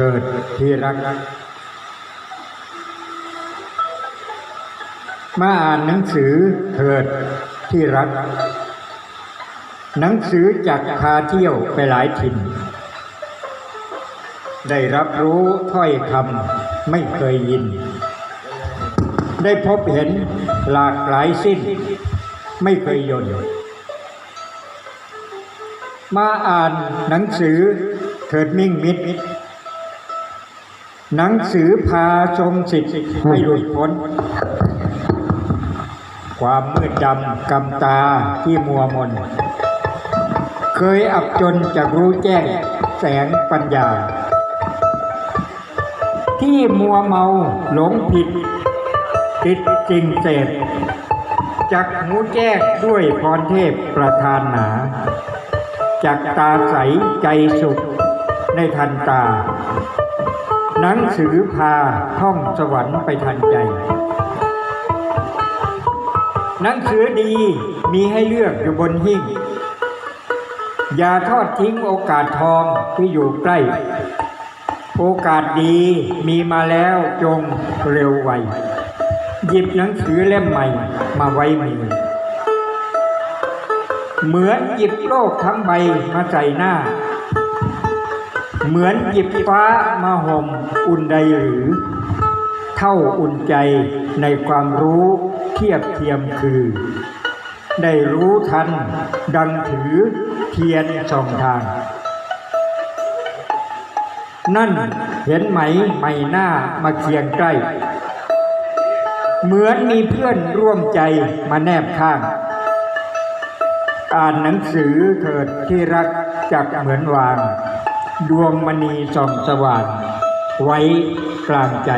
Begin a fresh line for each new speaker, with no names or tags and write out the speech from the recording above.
เถิดที่รัก มาอ่านหนังสือเถิดที่รัก หนังสือจากพาเที่ยวไปหลายถิ่น ได้รับรู้ถ้อยคำไม่เคยยิน ได้พบเห็นหลากหลายสิ้น ไม่เคยยนมาอ่านหนังสือเถิดมิ่งมิตร หนังสือพาชมสิทธิ์ให้หลุดพ้น ความมืดดำกำตาที่มัวมน เคยอับจนจากรู้แจ้งแสงปัญญา ที่มัวเมาหลงผิด ติดจริงเสพจากหูแจ้งด้วยพรเทพประทานหนาจากตาใสใจสุขในทันตา หนังสือพาท่องสวรรค์ไปทันใจ หนังสือดีมีให้เลือกอยู่บนหิ้ง อย่าทอดทิ้งโอกาสทองที่อยู่ใกล้ โอกาสดีมีมาแล้วจงเร็วไว หยิบหนังสือเล่มใหม่มาไว้มือเหมือนหยิบโลกทั้งใบมาใส่หน้า เหมือนหยิบฟ้ามาห่มอุ่นใดหรือ เท่าอุ่นใจในความรู้เทียบเทียมคือ ได้รู้ทันดังถือเทียนสองทาง นั่นเห็นไหมไม่หน้ามาเคียงใกล้ เหมือนมีเพื่อนร่วมใจมาแนบข้างอ่านหนังสือเถิดที่รักจักเหมือนวาง ดวงมณีส่องสว่างไว้กลางใจ